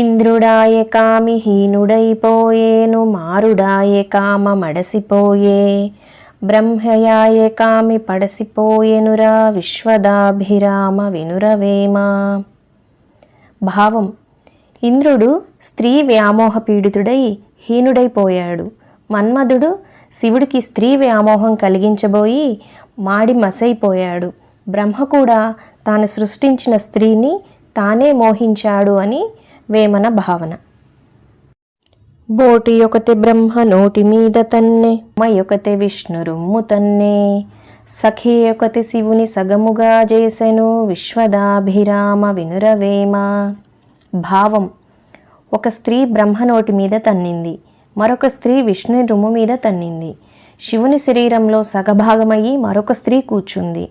ఇంద్రుడాయ కామిహీనుడైపోయేను మారుడాయ కామ మడసిపోయే బ్రహ్మయాయ కామి పడసిపోయెనురా విశ్వదాభిరామ వినురవేమా. భావం ఇంద్రుడు స్త్రీ వ్యామోహ పీడితుడై హీనుడైపోయాడు మన్మధుడు శివుడికి స్త్రీ వ్యామోహం కలిగించబోయి మాడి మసైపోయాడు. బ్రహ్మ కూడా తాను సృష్టించిన స్త్రీని తానే మోహించాడు అని వేమన భావన. బోటి ఒకతే బ్రహ్మ నోటి మీద తన్నే. మయొకతే విష్ణు రొమ్ము తన్నే. సఖి ఒకతి శివుని సగముగా చేసెను. విశ్వదాభిరామ వినురవేమ భావం. ఒక స్త్రీ బ్రహ్మ నోటి మీద తన్నింది. మరొక స్త్రీ విష్ణుని రొమ్ము మీద తన్నింది. శివుని శరీరంలో సగభాగమయ్యి మరొక స్త్రీ కూర్చుంది.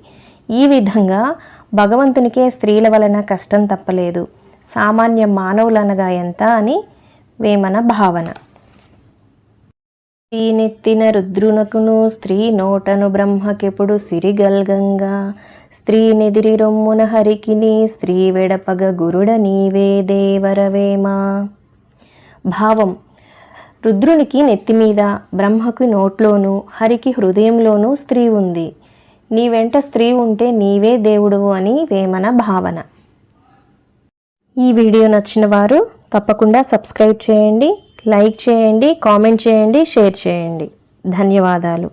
ఈ విధంగా భగవంతునికే స్త్రీల వలన కష్టం తప్పలేదు. సామాన్య మానవులనగా ఎంత అని వేమన భావన. స్త్రీ నెత్తిన రుద్రునకును స్త్రీ నోటను బ్రహ్మకెప్పుడు సిరిగల్గంగా. స్త్రీ నెదిరి రొమ్మున హరికిని స్త్రీ వెడపగ గురుడ నీవే దేవరవేమా. భావం. రుద్రునికి నెత్తి మీద బ్రహ్మకు నోట్లోనూ హరికి హృదయంలోనూ స్త్రీ ఉంది. నీ వెంట స్త్రీ ఉంటే నీవే దేవుడు అని వేమన భావన. ఈ వీడియో నచ్చిన వారు తప్పకుండా సబ్స్క్రైబ్ చేయండి లైక్ చేయండి కామెంట్ చేయండి షేర్ చేయండి. ధన్యవాదాలు.